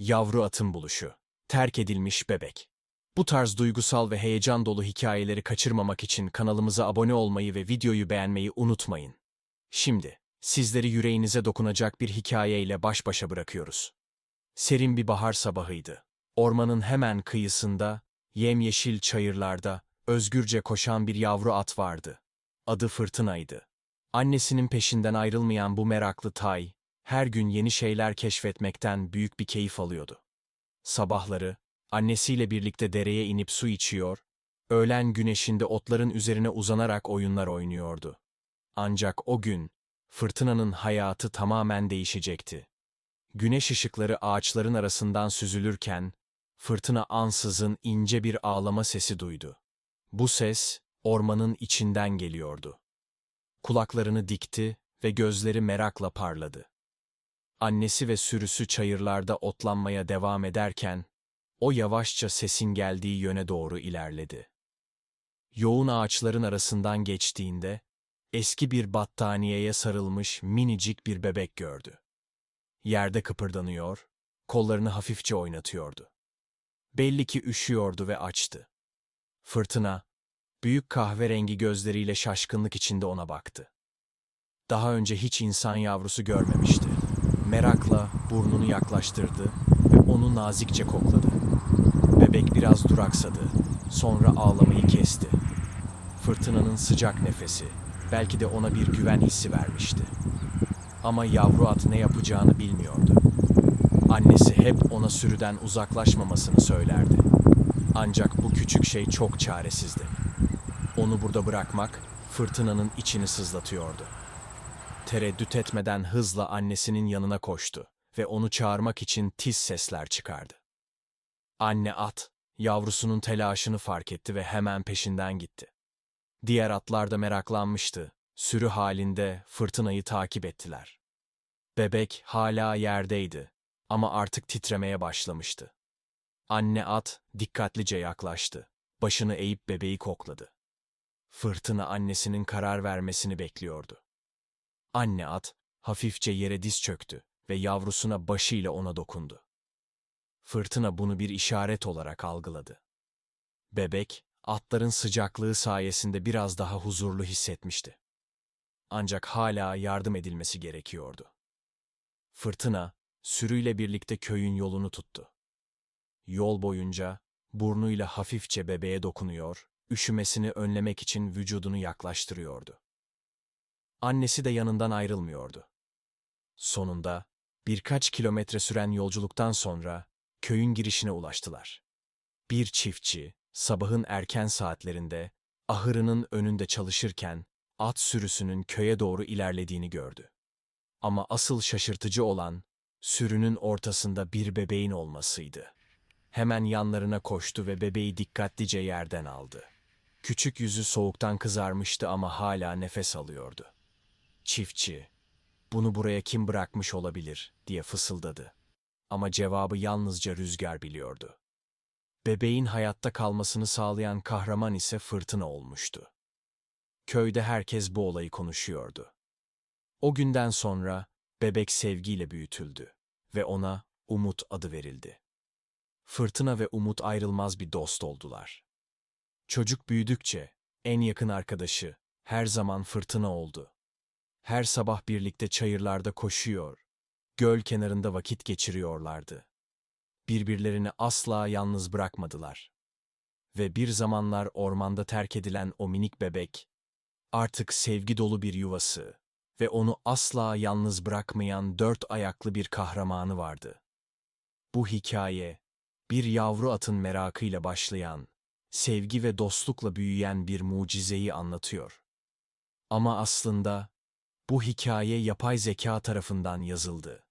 Yavru atın buluşu. Terk edilmiş bebek. Bu tarz duygusal ve heyecan dolu hikayeleri kaçırmamak için kanalımıza abone olmayı ve videoyu beğenmeyi unutmayın. Şimdi, sizleri yüreğinize dokunacak bir hikayeyle baş başa bırakıyoruz. Serin bir bahar sabahıydı. Ormanın hemen kıyısında, yemyeşil çayırlarda, özgürce koşan bir yavru at vardı. Adı Fırtına'ydı. Annesinin peşinden ayrılmayan bu meraklı tay, her gün yeni şeyler keşfetmekten büyük bir keyif alıyordu. Sabahları, annesiyle birlikte dereye inip su içiyor, öğlen güneşinde otların üzerine uzanarak oyunlar oynuyordu. Ancak o gün, fırtınanın hayatı tamamen değişecekti. Güneş ışıkları ağaçların arasından süzülürken, fırtına ansızın ince bir ağlama sesi duydu. Bu ses, ormanın içinden geliyordu. Kulaklarını dikti ve gözleri merakla parladı. Annesi ve sürüsü çayırlarda otlanmaya devam ederken, o yavaşça sesin geldiği yöne doğru ilerledi. Yoğun ağaçların arasından geçtiğinde, eski bir battaniyeye sarılmış minicik bir bebek gördü. Yerde kıpırdanıyor, kollarını hafifçe oynatıyordu. Belli ki üşüyordu ve açtı. Fırtına, büyük kahverengi gözleriyle şaşkınlık içinde ona baktı. Daha önce hiç insan yavrusu görmemişti. Merakla burnunu yaklaştırdı ve onu nazikçe kokladı. Bebek biraz duraksadı, sonra ağlamayı kesti. Fırtınanın sıcak nefesi, belki de ona bir güven hissi vermişti. Ama yavru at ne yapacağını bilmiyordu. Annesi hep ona sürüden uzaklaşmamasını söylerdi. Ancak bu küçük şey çok çaresizdi. Onu burada bırakmak fırtınanın içini sızlatıyordu. Tereddüt etmeden hızla annesinin yanına koştu ve onu çağırmak için tiz sesler çıkardı. Anne at, yavrusunun telaşını fark etti ve hemen peşinden gitti. Diğer atlar da meraklanmıştı. Sürü halinde fırtınayı takip ettiler. Bebek hala yerdeydi ama artık titremeye başlamıştı. Anne at dikkatlice yaklaştı. Başını eğip bebeği kokladı. Fırtına annesinin karar vermesini bekliyordu. Anne at hafifçe yere diz çöktü ve yavrusuna başıyla ona dokundu. Fırtına bunu bir işaret olarak algıladı. Bebek, atların sıcaklığı sayesinde biraz daha huzurlu hissetmişti. Ancak hala yardım edilmesi gerekiyordu. Fırtına, sürüyle birlikte köyün yolunu tuttu. Yol boyunca burnuyla hafifçe bebeğe dokunuyor, üşümesini önlemek için vücudunu yaklaştırıyordu. Annesi de yanından ayrılmıyordu. Sonunda birkaç kilometre süren yolculuktan sonra köyün girişine ulaştılar. Bir çiftçi sabahın erken saatlerinde ahırının önünde çalışırken at sürüsünün köye doğru ilerlediğini gördü. Ama asıl şaşırtıcı olan sürünün ortasında bir bebeğin olmasıydı. Hemen yanlarına koştu ve bebeği dikkatlice yerden aldı. Küçük yüzü soğuktan kızarmıştı ama hala nefes alıyordu. Çiftçi, bunu buraya kim bırakmış olabilir diye fısıldadı. Ama cevabı yalnızca rüzgar biliyordu. Bebeğin hayatta kalmasını sağlayan kahraman ise fırtına olmuştu. Köyde herkes bu olayı konuşuyordu. O günden sonra bebek sevgiyle büyütüldü ve ona Umut adı verildi. Fırtına ve Umut ayrılmaz bir dost oldular. Çocuk büyüdükçe en yakın arkadaşı her zaman fırtına oldu. Her sabah birlikte çayırlarda koşuyor, göl kenarında vakit geçiriyorlardı. Birbirlerini asla yalnız bırakmadılar. Ve bir zamanlar ormanda terk edilen o minik bebek, artık sevgi dolu bir yuvası ve onu asla yalnız bırakmayan dört ayaklı bir kahramanı vardı. Bu hikaye, bir yavru atın merakıyla başlayan, sevgi ve dostlukla büyüyen bir mucizeyi anlatıyor. Ama aslında bu hikaye yapay zeka tarafından yazıldı.